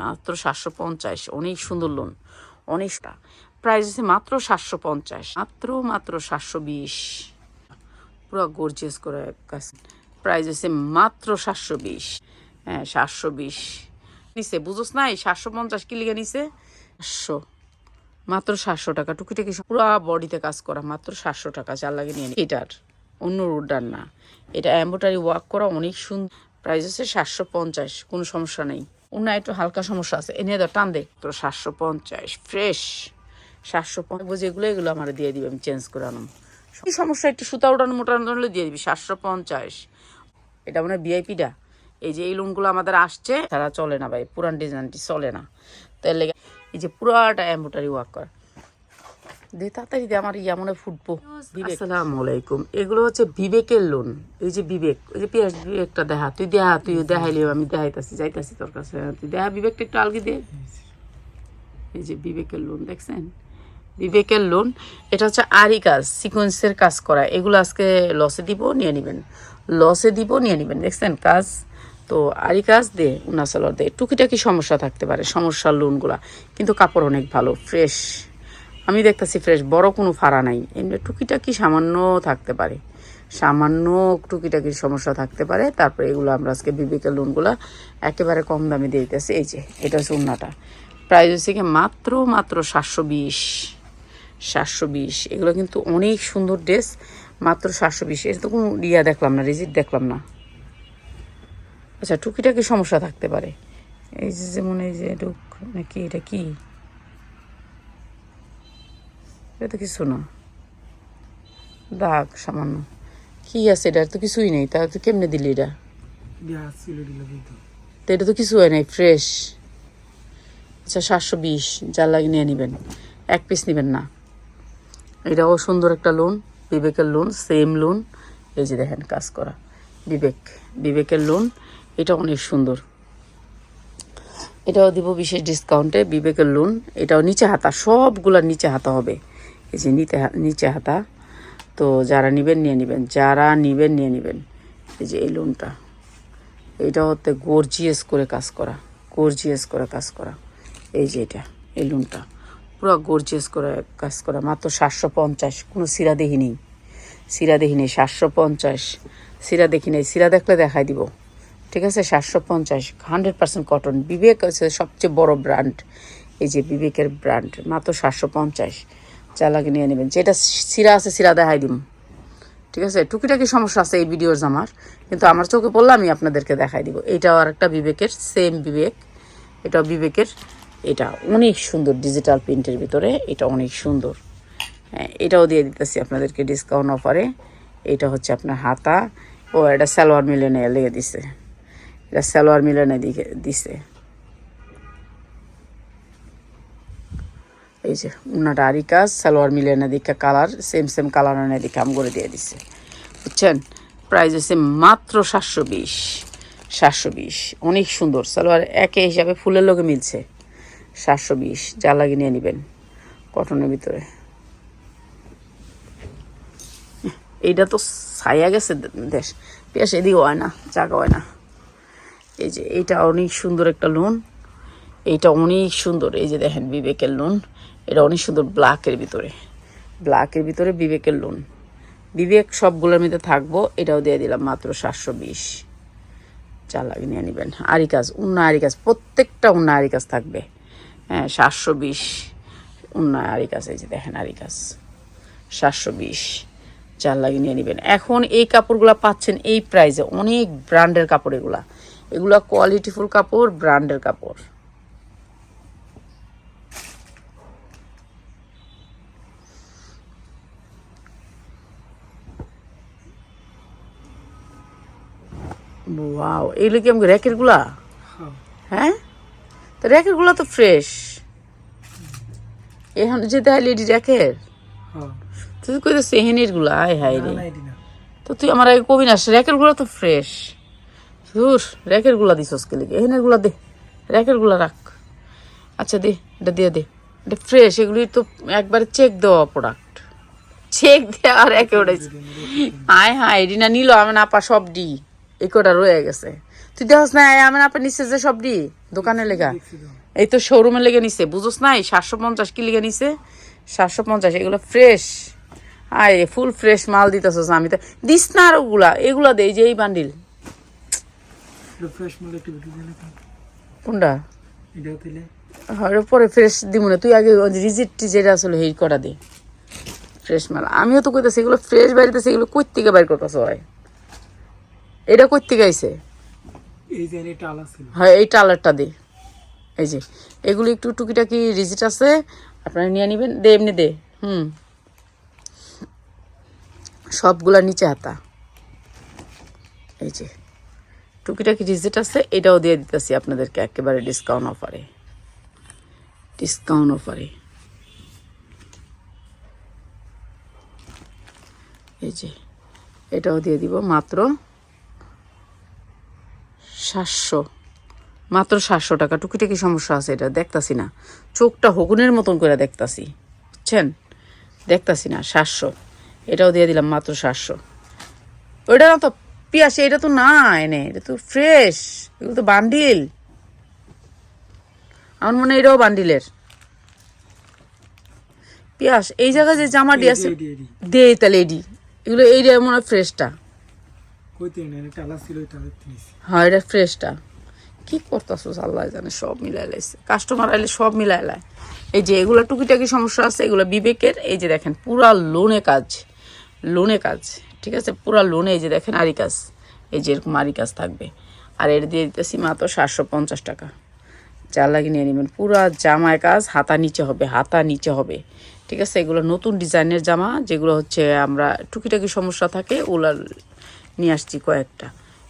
মাত্র সাতশো পঞ্চাশ, অনেক সুন্দর লোন অনেকটা প্রাইস আছে মাত্র সাতশো পঞ্চাশ, মাত্র মাত্র সাতশো বিশ। পুরো গর্জিয়াস করে কাজ। প্রাইস আছে মাত্র সাতশো বিশ হ্যাঁ সাতশো বিশ। নিছে, বুঝোস নাই, সাতশো পঞ্চাশ কি লিখে নিছে? সাতশো। মাত্র সাতশো টাকা, টুকিটাকি পুরো বডিতে কাজ করা, মাত্র সাতশো টাকা চার লাগে নিয়ে। এটার, অন্য রোডার না। এটা এম্বোটারি ওয়ার্ক করা অনেক সুন্দর প্রাইস আছে সাতশো পঞ্চাশ, কোনো সমস্যা নেই। অন্য একটু হালকা সমস্যা আছে। এনে দাও টান দে। তো সাতশো পঞ্চাশ ফ্রেশ সাতশো পঞ্চাশ যেগুলো, এগুলো আমার দিয়ে দিবে, আমি চেঞ্জ করে আনুন কি সমস্যা, একটু সুতা উঠানো মোটানো হলে দিয়ে দিবি, সাতশো পঞ্চাশ। এটা মনে মানে ভিআইপিটা এই যে, এই লোনগুলো আমাদের আসছে, তারা চলে না ভাই, পুরান ডিজাইনটি চলে না। তার লেগে, এই যে পুরাটা এম্বোটারি ওয়ার্ক করা। দে তাড়াতাড়ি দে আমার ইয়া মনে হয় ফুটবো। আসসালামু আলাইকুম। এগুলো হচ্ছে বিবেকের লোন। এই যে বিবেক ওই যে পিয়াস বিবেকটা দেখা। তুই দেখা তুই দেখাইলি আমি দেখাইতাছি যাইতাছি তোর কাছে। তুই দেখা বিবেকটা একটু আলগি দে। এই যে বিবেকের লোন দেখছেন? বিবেকের লোন এটা হচ্ছে আরই কাজ সিকোয়েন্সের কাজ করা। এগুলো আজকে লসে দিব নিয়ে নেবেন। লসে দিব নিয়ে নেবেন দেখছেন? কাজ তো আরই কাজ দে উনাসালর দে। টুকিটাকি সমস্যা থাকতে পারে সমস্যার লোনগুলা। কিন্তু কাপড় অনেক ভালো ফ্রেশ আমি দেখতেছি ফ্রেশ বড় কোনো ফাড়া নাই। এমনি টুকিটাকি সামান্য থাকতে পারে। সামান্য টুকিটাকি সমস্যা থাকতে পারে। তারপরে এগুলো আমরা আজকে বিবেকের লোনগুলা একেবারে কম দামে দিয়ে দিতেছি। এই যে, এটা হচ্ছে উন্নাটা প্রাইস হচ্ছে কি মাত্র মাত্র সাতশো বিশ। সাতশো বিশ। এগুলো কিন্তু অনেক সুন্দর ড্রেস মাত্র সাতশো বিশ। এটা তো কোনো ইয়া দেখলাম না রিজিট দেখলাম না। আচ্ছা টুকিটাকি সমস্যা থাকতে পারে। এই যে যেমন এই যে, ঢুক, নাকি এটা কি? এটা তো কিছু না। দাগ সামান্য। কি আছে এটা? তো কিছুই নেই। তা তো কেমনে দিলি এটা? তো এটা তো কিছু হয় নাই ফ্রেশ আচ্ছা সাতশো বিশ যার লাগে নিয়ে নেবেন। এক পিস নেবেন না। এটাও সুন্দর একটা লোন বিবেকের লোন সেম লোন এই যে দেখেন কাজ করা। বিবেক বিবেকের লোন এটা অনেক সুন্দর। এটাও দিব বিশেষ ডিসকাউন্টে বিবেকের লোন এটাও নিচে হাতা সবগুলা নিচে হাতা হবে। এই যে নিতে নিচে হাতা। তো যারা নেবেন, নিয়ে নেবেন। যারা নেবেন, নিয়ে নেবেন। এই যে এই লোনটা এটা হচ্ছে গর্জিয়াস করে কাজ করা। গর্জিয়াস করে কাজ করা। এই যে এটা, এই লোনটা পুরো গর্জিয়াস করে কাজ করা। মাত্র সাতশো পঞ্চাশ। কোনো সিরা দেখি নেই। সিরা দেখি নেই, সাতশো পঞ্চাশ। সিরা দেখি নেই। সিরা দেখলে দেখাই দিব। ঠিক আছে? সাতশো পঞ্চাশ। হান্ড্রেড পার্সেন্ট কটন বিবেক হচ্ছে সবচেয়ে বড় ব্র্যান্ড এই যে বিবেকের ব্র্যান্ড মাত্র সাতশো পঞ্চাশ। লাগে নিয়ে নেবেন। যেটা সিরা আছে, সিরা দেখাই দিব ঠিক আছে? টুকিটাকি সমস্যা আছে এই ভিডিওর আমার। কিন্তু আমার চোখে পড়লে আমি আপনাদেরকে দেখাই দিব। এটাও আর একটা বিবেকের সেম বিবেক। এটাও বিবেকের। এটা অনেক সুন্দর ডিজিটাল প্রিন্টের ভিতরে। এটা অনেক সুন্দর। হ্যাঁ এটাও দিয়ে দিতেছি আপনাদেরকে ডিসকাউন্ট অফারে এটা হচ্ছে আপনার হাতা। ও, এটা সালোয়ার মিলেনে লেগে দিছে। এটা সালোয়ার মিলেনে দিকে দিছে। এই যে উন্নাটা আরি কাজ সালোয়ার মিলে না দিকে কালার সেম সেম কালার এনে দিকে, আম করে দিয়ে দিছে। বুঝছেন? প্রাইস হচ্ছে মাত্র সাতশো বিশ সাতশো বিশ। অনেক সুন্দর, সালোয়ার একে হিসাবে ফুলের লোকে মিলছে। সাতশো বিশ যা লাগে নিয়ে নেবেন কটনের ভিতরে। এইটা তো ছায়া গেছে দেশ। পেঁয়াজ এদিকে হয় না, জায়গা হয় না। এই যে, এইটা অনেক সুন্দর একটা লোন এইটা অনেক সুন্দর, এই যে দেখেন বিবেকের লোন, এটা অনেক সুন্দর ব্ল্যাকের ভিতরে। ব্ল্যাকের ভিতরে বিবেকের লোন। বিবেক সবগুলোর মধ্যে থাকব, এটাও দিয়ে দিলাম মাত্র সাতশো বিশ। চার লাগে নিয়ে নেবেন। আরি কাজ উন্নয় আরি কাজ, প্রত্যেকটা অন্য আরি কাজ থাকবে। হ্যাঁ সাতশো বিশ অন্য আরি কাজ, এই যে দেখেন আরি কাজ। সাতশো বিশ, চার লাগে নিয়ে নেবেন। এখন এই কাপড়গুলো পাচ্ছেন এই প্রাইসে অনেক ব্র্যান্ডের কাপড় এগুলা। এগুলা কোয়ালিটিফুল কাপড় ব্র্যান্ডের কাপড়। ওয়াও এগুলো কি আমাকে র্যাকেরগুলা? হ্যাঁ। হ্যাঁ? তো র্যাকেরগুলা তো ফ্রেশ এখন যে দেয় লেডি র্যাকের? হ্যাঁ। তুই কই সেহেনেরগুলা? আয় হায় রে। না না। তো তুই আমার আগে কবি না র্যাকেরগুলা তো ফ্রেশ ধুর র্যাকেরগুলা দিছস কে লিগে? এহেনেরগুলা দে র্যাকেরগুলা রাখ। আচ্ছা দে এটা দিয়ে দে। এটা ফ্রেশ এগুলি তো একবার চেক দেওয়া প্রোডাক্ট চেক দেওয়া আর একে উঠেছে হায় হায় রিনা নিল আমি আপা সব ডি এই কটা রয়ে গেছে। তুই দেখস না আমি আপা নিচ্ছে যে সব ডি দোকানে লেখা এই তো শোরুমে লেগে নিছে বুঝোস নাই? সাতশো পঞ্চাশ কি লেগে নিছে? সাতশো পঞ্চাশ এগুলো ফ্রেশ আয় ফুল ফ্রেশ মাল দিতেছস আমি তো। দিস না আর ওগুলা এগুলা দে এই যে এই বান্ডিল কোনটা? দিলে পরে ফ্রেশ দিব না তুই আগে রিজিট যেটা আসলে হেই করা দে। ফ্রেশ মাল। আমিও তো কইতেছি এগুলো ফ্রেশ বাড়িতেছে এগুলো কই থেকে বাইর করতেছ হয় এটা হ্যাঁ আলা ছিল। হয় এই টালারটা দে। এই যে এগুলো একটু টুকিটাকি রিজিট আছে আপনারা নিয়ে নেবেন। দে এমনি দে। হুম। সবগুলা নিচে হাতা। এই যে টুকিটাকি রিজিট আছে এটাও দিয়ে দিতেছি আপনাদেরকে একেবারে ডিসকাউন্ট অফারে ডিসকাউন্ট অফারে এই যে এটাও দিয়ে দিব মাত্র সাতশো। মাত্র সাতশো টাকা। টুকিটাকি সমস্যা আছে এটা দেখতাছি না। চোখটা হগুনের মতন করে দেখতাছি বুঝছেন? দেখতাছি না সাতশো। এটাও দিয়ে দিলাম মাত্র সাতশো। ওইটা না তো পিয়াস এটা তো না এনে এটা তো ফ্রেশ এগুলো তো বান্ডিল। আমার মনে হয় এটাও বান্ডিলের। পিয়াস এই জায়গায় যে জামাটি আছে দে তাহলে এডি এগুলো এইটা মনে হয় ফ্রেশটা। হ্যাঁ এটা ফ্রেশটা। কি করতেছো আল্লাহ জানে, সব মিলাই লাইছে। কাস্টমার আইলে সব মিলাই লাই এই যে এগুলো টুকিটাকি সমস্যা আছে, এগুলো বিবেকের, এই যে দেখেন, পুরা লোনে কাজ। লোনে কাজ, ঠিক আছে? পুরা লোনে, এই যে দেখেন, আরি কাজ। এই যে এরকম আরি কাজ থাকবে। আর এর দিয়ে দিতেছি মাত্র সাতশো পঞ্চাশ টাকা। চার লাগিয়ে নিয়ে নেবেন। পুরা জামায় কাজ, হাতা নিচে হবে, হাতা নিচে হবে। ঠিক আছে? এগুলো নতুন ডিজাইনের জামা, যেগুলো হচ্ছে আমরা টুকিটাকি সমস্যা থাকে ওগুলা নিয়ে আসছি কয়েকটা।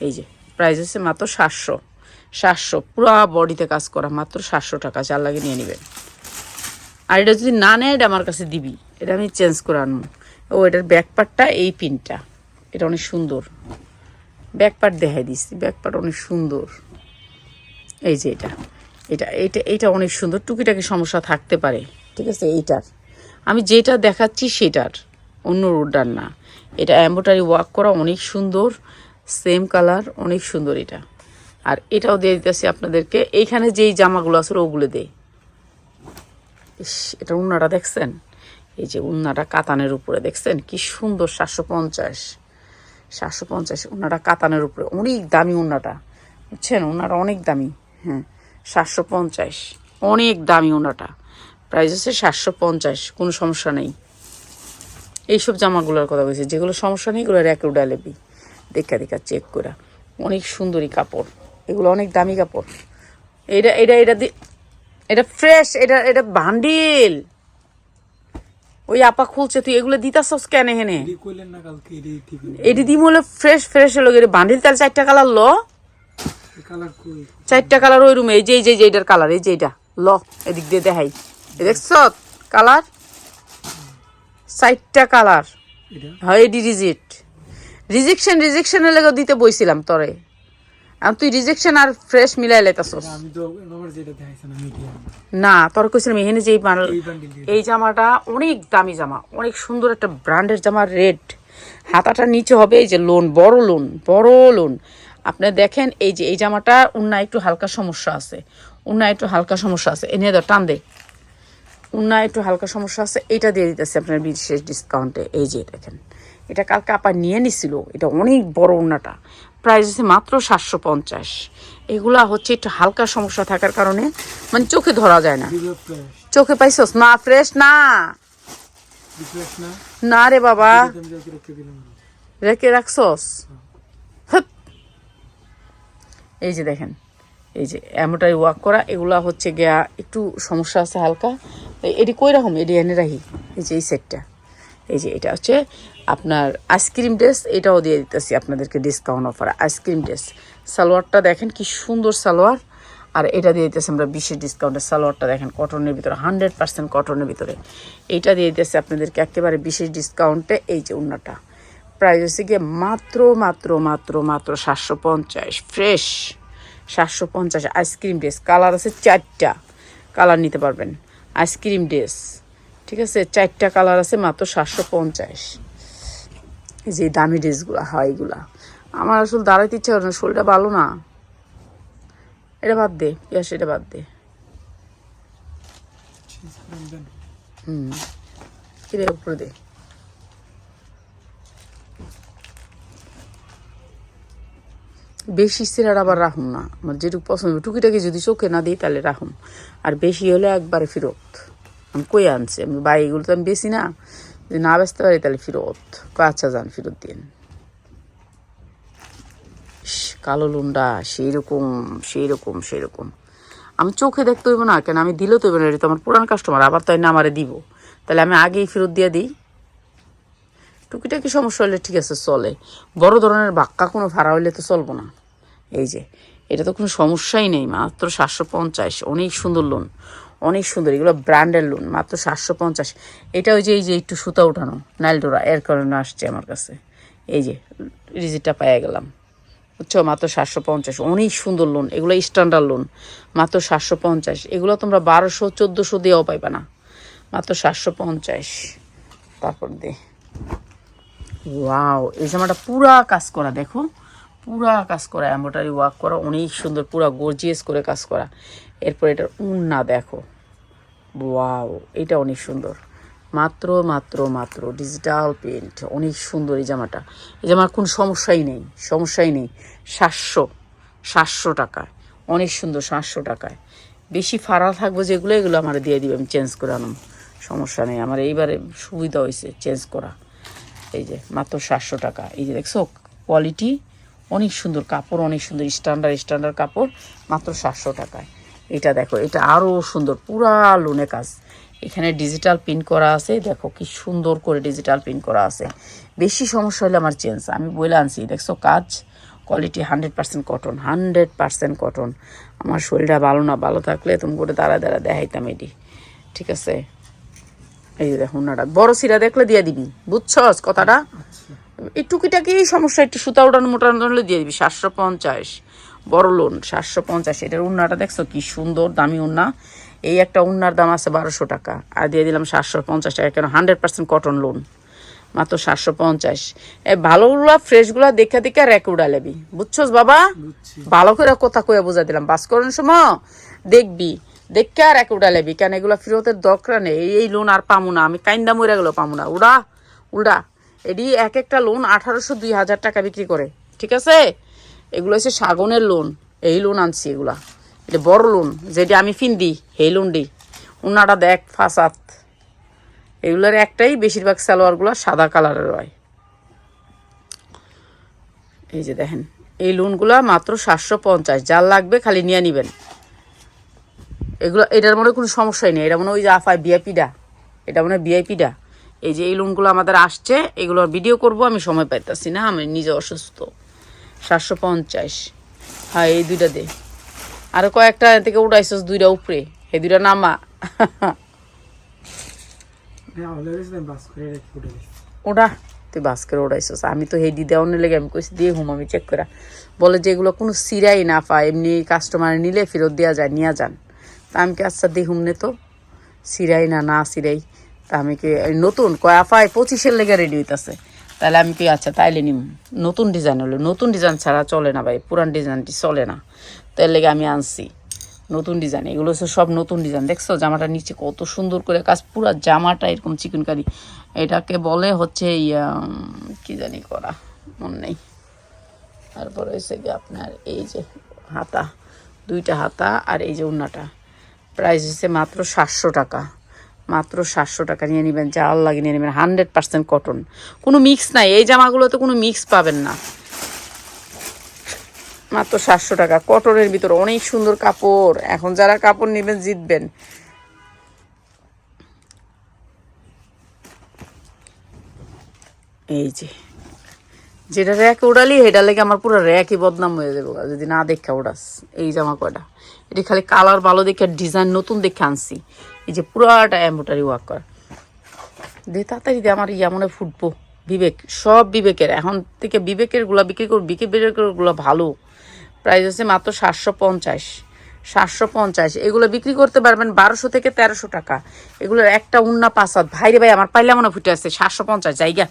এই যে প্রাইস হচ্ছে মাত্র সাতশো। সাতশো, পুরো বডিতে কাজ করা মাত্র সাতশো টাকা চার লাগে নিয়ে নেবেন। আর এটা যদি না নেয়, এটা আমার কাছে দিবি। এটা আমি চেঞ্জ করে আনব। ও, এটার ব্যাক পার্টটা এই পিনটা এটা অনেক সুন্দর। ব্যাক পার্ট দেখাই দিচ্ছি। ব্যাক পার্ট অনেক সুন্দর। এই যে এটা। এটা এটা এটা অনেক সুন্দর। টুকিটাকি সমস্যা থাকতে পারে। ঠিক আছে, এইটার। আমি যেটা দেখাচ্ছি সেটার। অন্য রোডার না। এটা অ্যাম্বোটারি ওয়ার্ক করা অনেক সুন্দর সেম কালার অনেক সুন্দর এটা। আর এটাও দিয়ে দিতেছি আপনাদেরকে। এইখানে যেই জামাগুলো আছে, ওগুলো দেই। ইস, এটা উন্নাটা দেখছেন? এই যে উন্নাটা কাতানের উপরে, দেখছেন? কি সুন্দর সাতশো পঞ্চাশ। সাতশো পঞ্চাশ উন্নাটা কাতানের উপরে। অনেক দামি উন্নাটা। বুঝছেন? উন্নাটা অনেক দামি। হ্যাঁ সাতশো পঞ্চাশ। অনেক দামি উন্নাটা। প্রাইস হচ্ছে সাতশো পঞ্চাশ, কোনো সমস্যা নেই। এইসব জামাগুলোর কথা বলছি যেগুলো সমস্যা নেই এগুলো র্যাকে উডালেবি দেখা দেখা চেক করা। অনেক সুন্দরী কাপড়। এগুলো অনেক দামি কাপড়। এটা এটা এটা দি এটা ফ্রেশ এটা এটা বান্ডিল ওই আপা খুলছে তুই এগুলো দিতাছস কেন হেনে এটি দিম হলো ফ্রেশ ফ্রেশ হলো এটা বান্ডিল তাহলে চারটা কালার ল। চারটা কালার ওই রুমে এই যে এই যে এই যে কালার এই যে এটা ল এদিক দিয়ে দেখাই। দেখছ কালার চারটা কালার। হয় এডি রিজিট রিজেকশন রিজেকশনের লেগে দিতে বইছিলাম তরে। আর তুই রিজেকশন আর ফ্রেশ মিলাই লেতাছস। আমি তো আমার যেটা দেখাইছেন না তোর কইছিলাম এখানে যে এই জামাটা অনেক দামি জামা অনেক সুন্দর একটা ব্র্যান্ডের জামা রেড। হাতাটা নিচে হবে এই যে লোন বড় লোন বড় লোন। আপনি দেখেন এই যে এই জামাটা উন্না একটু হালকা সমস্যা আছে। উন্না একটু হালকা সমস্যা আছে। এনে দাও টান দে। উন্না একটু হালকা সমস্যা আছে এটা দিয়ে দিতেছে আপনার বিশেষ ডিসকাউন্টে এই যে দেখেন এটা কালকে আপা নিয়ে নিছিল এটা অনেক বড় উন্নাটা প্রাইস হচ্ছে মাত্র সাতশো পঞ্চাশ। এগুলা হচ্ছে একটু হালকা সমস্যা থাকার কারণে মানে চোখে ধরা যায় না। চোখে পাইছস? না ফ্রেশ না। না? না রে বাবা। রেখে রাখছস? এই যে দেখেন এই যে অ্যামোটারি ওয়াক করা, এগুলা হচ্ছে গিয়া একটু সমস্যা আছে হালকা। এটি কই রকম এটি এনে রাখি। এই যে এই সেটটা এই যে এটা হচ্ছে আপনার আইসক্রিম ড্রেস এটাও দিয়ে দিতেছি আপনাদেরকে ডিসকাউন্ট অফার আইসক্রিম ড্রেস সালোয়ারটা দেখেন কি সুন্দর সালোয়ার। আর এটা দিয়ে দিতেছে আমরা বিশেষ ডিসকাউন্টের সালোয়ারটা দেখেন কটনের ভিতরে হান্ড্রেড পার্সেন্ট কটনের ভিতরে। এইটা দিয়ে দিতেছে আপনাদেরকে একেবারে বিশেষ ডিসকাউন্টে এই যে উন্নাটা প্রাইস হচ্ছে গিয়ে মাত্র মাত্র মাত্র মাত্র সাতশো পঞ্চাশ। ফ্রেশ সাতশো পঞ্চাশ আইসক্রিম ড্রেস। কালার আছে চারটা। কালার নিতে পারবেন। Ice cream dress. ঠিক আছে? চারটা কালার আছে মাত্র সাতশো পঞ্চাশ। যে দামি ড্রেসগুলো হয় এগুলা। আমার আসলে দাঁড়াইতে ইচ্ছা করে না শরীরটা ভালো না। এটা বাদ দে ইয়াস এটা বাদ দে। হুম। এটা উপরে দে। বেশি সিরার আবার রাখুন না। আমার যেটুকু পছন্দ, টুকিটাকি যদি চোখে না দিই তাহলে রাখুন আর বেশি হলে একবারে ফেরত। আমি কই আনছি? আমি বাইগুলো তো আমি বেশি না। যদি না বেচতে পারি তাহলে ফেরত। আচ্ছা যান, ফেরত দিন কালো লুন্ডা সেই রকম সেই রকম সেই রকম আমি চোখে দেখতে হইব না কেন? আমি দিলেও তো না, এটা তো আমার পুরান কাস্টমার আবার তাই না আমারে দিব। তাহলে আমি আগেই ফেরত দিয়ে দিই। টুকিটাকি সমস্যা হলে ঠিক আছে, চলে। বড় ধরনের বাক্কা কোনো ভাড়া হইলে তো চলবো না। এই যে, এটা তো কোনো সমস্যাই নেই। মাত্র সাতশো পঞ্চাশ, অনেক সুন্দর লোন অনেক সুন্দর। এগুলো ব্র্যান্ডের লোন মাত্র সাতশো পঞ্চাশ। এটা ওই যে, এই যে একটু সুতা উঠানো, নাইলডোরা, এর কারণে আসছে আমার কাছে। এই যে, রিজিটটা পেয়ে গেলাম। বুঝছ? মাত্র সাতশো পঞ্চাশ, অনেক সুন্দর লোন এগুলো স্ট্যান্ডার্ড লোন মাত্র সাতশো পঞ্চাশ। এগুলো তোমরা বারোশো, চোদ্দোশো দিয়েও পাইবা না। মাত্র সাতশো পঞ্চাশ। তারপর দে। ওয়াও এই জামাটা পুরা কাজ করা, দেখো। পুরা কাজ করা এম্ব্রয়ডারি ওয়ার্ক করা, অনেক সুন্দর, পুরা গর্জিয়াস করে কাজ করা। এরপর এটার উন্না, দেখো। ওয়াও এটা অনেক সুন্দর। মাত্র মাত্র মাত্র ডিজিটাল পেন্ট অনেক সুন্দর এই জামাটা। এই জামার কোনো সমস্যাই নেই সমস্যাই নেই। সাতশো সাতশো টাকায়, অনেক সুন্দর সাতশো টাকায়। বেশি ফাড়া থাকবে যেগুলো, এগুলো আমার দিয়ে দিবে, আমি চেঞ্জ করে আনম। সমস্যা নেই, আমার এইবারে সুবিধা হয়েছে চেঞ্জ করা। এই যে, মাত্র সাতশো টাকা। এই যে দেখছ কোয়ালিটি অনেক সুন্দর কাপড়, অনেক সুন্দর স্ট্যান্ডার্ড স্ট্যান্ডার্ড কাপড়, মাত্র সাতশো টাকায়। এটা দেখো, এটা আরও সুন্দর, পুরা লোনে কাজ। এখানে ডিজিটাল প্রিন্ট করা আছে, দেখো কি সুন্দর করে ডিজিটাল প্রিন্ট করা আছে। বেশি সমস্যা হলে আমার চেঞ্জ আমি বলে আনছি, দেখছ কাজ? Quality hundred percent cotton hundred percent cotton আমার শরীরটা ভালো না, ভালো থাকলে তুমি করে দাঁড়া দাঁড়া দেখাইতাম এটি। ঠিক আছে? এই যে দেখো উন্নাটা বড় সিরা দেখলে দিয়ে দিবি বুঝছস কথাটা? এই টুকিটাকি সমস্যা একটু সুতা উঠানো মোটানো দিয়ে দিবি সাতশো পঞ্চাশ। বড় লোন সাতশো পঞ্চাশ এটার উন্নাটা দেখছ কি সুন্দর দামি উন্না? এই একটা উন্নার দাম আছে বারোশো টাকা আর দিয়ে দিলাম সাতশো পঞ্চাশ টাকা কেন হান্ড্রেড পার্সেন্ট কটন লোন মাত্র সাতশো পঞ্চাশ। এই ভালোগুলা ফ্রেশগুলা দেখে দেখে রেক উড়ালেবি বুঝছস বাবা? ভালো করে কথা কয়ে বুঝা দিলাম। বাস করার সময় দেখবি। দেখে আর এক উড়া লেবি কেন এগুলো ফেরতের দরকার নেই। এই- লোন আর পামু না। আমি কাইন্দা মরে গেলো পামু না। উড়া উড়া। এডি এক একটা লোন আঠারোশো দুই হাজার টাকা বিক্রি করে। ঠিক আছে? এগুলো হচ্ছে সাগনের লোন এই লোন আনছি এগুলা। এটা বড় লোন যেটি আমি ফিন দিই এই দিই। উনাটা দেখ ফাসাত এগুলোর একটাই বেশিরভাগ সালোয়ারগুলো সাদা কালারের হয়। এই যে দেখেন, এই লোনগুলা মাত্র সাতশো পঞ্চাশ। যার লাগবে খালি নিয়ে নিবেন। এগুলো এটার মনে কোনো সমস্যাই নেই। এটা মনে ওই যে আফায় বিআইপিটা এটা মনে হয় বিআইপিটা এই যে এই লোনগুলো আমাদের আসছে এগুলোর ভিডিও করব আমি সময় পাইতাছি না আমি নিজে অসুস্থ। সাতশো পঞ্চাশ। হ্যাঁ এই দুইটা দে। আরও কয়েকটা থেকে উঠাইছস দুইটা উপরে। এই দুইটা নামা। হ্যাঁ অলরেডি আমি বাস করে রেখে উঠে গেছি। ওটা তুই বাস্কের ওড়াইছস আমি তো হেডি দেওয়ার লেগে আমি কইছি দিয়ে হুম আমি চেক করা বলে যে এগুলো কোনো সিরাই না পায় এমনি কাস্টমার নিলে ফেরত দেওয়া যায় নিয়ে যান। তা আমি কি আচ্ছা দিয়ে হুম নে তো। সিরাই না না সিরাই। তা আমি কি নতুন কয় আফায় পঁচিশের লেগে রেডি হইতাছে। তাহলে আমি কি আচ্ছা তাইলে নিম। নতুন ডিজাইন হলো। নতুন ডিজাইন ছাড়া চলে না ভাই, পুরান ডিজাইনটি চলে না। তার লেগে আমি আনছি। নতুন ডিজাইন এগুলো হচ্ছে সব নতুন ডিজাইন দেখছ জামাটা নিচে কত সুন্দর করে কাজ, পুরো জামাটা এরকম চিকেনকারি। এটাকে বলে হচ্ছে কি জানি করা, মনে নেই। তারপর হয়েছে কি আপনার এই যে হাতা, দুইটা হাতা আর এই যে উন্নাটা প্রাইস হচ্ছে মাত্র সাতশো টাকা। মাত্র সাতশো টাকা নিয়ে নেবেন, যা আল্লাহ নিয়ে নেবেন। Hundred percent cotton. কোনো মিক্স নাই, এই জামাগুলোতে কোনো মিক্স পাবেন না। মাত্র সাতশো টাকা। কটনের ভিতর অনেক সুন্দর কাপড়। এখন যারা কাপড় নেবেন, জিতবেন। এই যে যেটা র্যাক উড়ালি, সেটা লেগে আমার পুরো র্যাকই বদনাম হয়ে যাবে যদি না দেখা উড়াস এই জামা কয়টা? এটি খালি কালার ভালো দেখে ডিজাইন নতুন দেখে আনছি। এই যে পুরাটা এম্ব্রয়ডারি ওয়ার্ক করা। দে তাড়াতাড়ি দে, আমার ইয়া মনে ফুটবো। বিবেক, সব বিবেকের। এখন থেকে বিবেকেরগুলা বিক্রি করব বিবেকেরগুলো ভালো। প্রাইস আছে মাত্র সাতশো পঞ্চাশ। সাতশো পঞ্চাশ। এগুলো বিক্রি করতে পারবেন বারোশো থেকে তেরোশো টাকা। এগুলোর একটা উন্না পাঁচ ভাইরে ভাই, আমার পাইলে মনে ফুটে আছে সাতশো পঞ্চাশ জায়গা